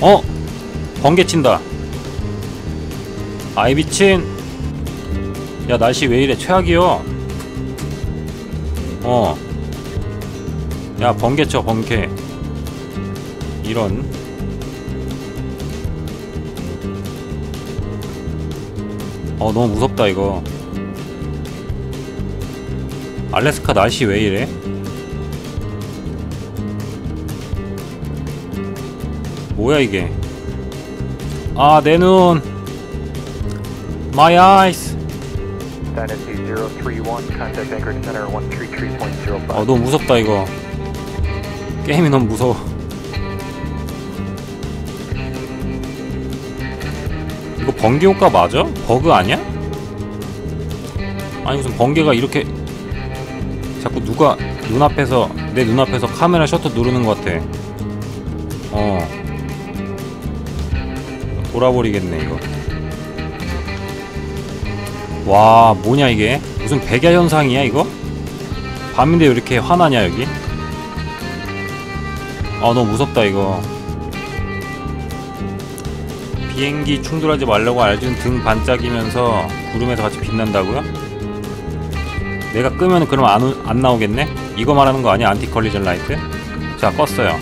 어? 번개 친다. 아이 미친. 야 날씨 왜 이래? 최악이요. 어야 번개 쳐 번개. 이런. 어 너무 무섭다 이거. 알래스카 날씨 왜 이래? 뭐야 이게? 아 내 눈. My eyes. Dynasty 031, contact Anchorage Center 133.05. 어 너무 무섭다 이거. 게임이 너무 무서워. 이거 번개 효과 맞아? 버그 아니야? 아니 무슨 번개가 이렇게 자꾸 누가 눈앞에서 내 눈앞에서 카메라 셔터 누르는 것 같아. 어 돌아버리겠네 이거 와 뭐냐 이게 무슨 백야 현상이야 이거? 밤인데 왜 이렇게 화나냐 여기? 아 너무 무섭다 이거 비행기 충돌하지 말라고 알려준 등 반짝이면서 구름에서 같이 빛난다고요? 내가 끄면 그럼 안, 오- 안 나오겠네? 이거 말하는 거 아니야? 안티 컬리전 라이트? 자 껐어요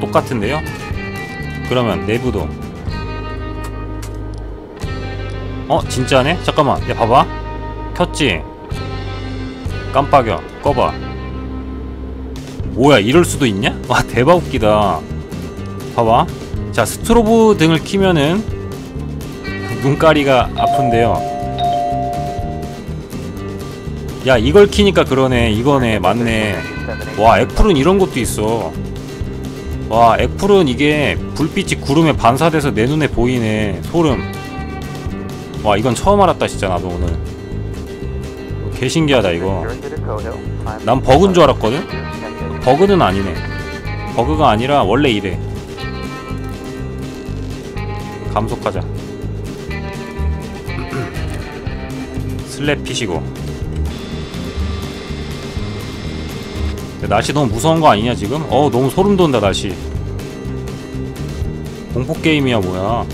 똑같은데요? 그러면 내부도 어? 진짜네? 잠깐만 야 봐봐 켰지? 깜빡여 꺼봐 뭐야 이럴 수도 있냐? 와 대박 웃기다 봐봐 자 스트로브 등을 키면은 눈가리가 아픈데요 야 이걸 키니까 그러네 이거네 맞네 와 액풀은 이런 것도 있어 와 액풀은 이게 불빛이 구름에 반사돼서 내 눈에 보이네. 소름. 와 이건 처음 알았다 진짜 나도 오늘. 개 신기하다 이거. 난 버그인 줄 알았거든? 버그는 아니네. 버그가 아니라 원래 이래. 감속하자. 슬랩 피시고 날씨 너무 무서운 거 아니냐 지금? 어 너무 소름 돋는다 날씨 공포 게임이야 뭐야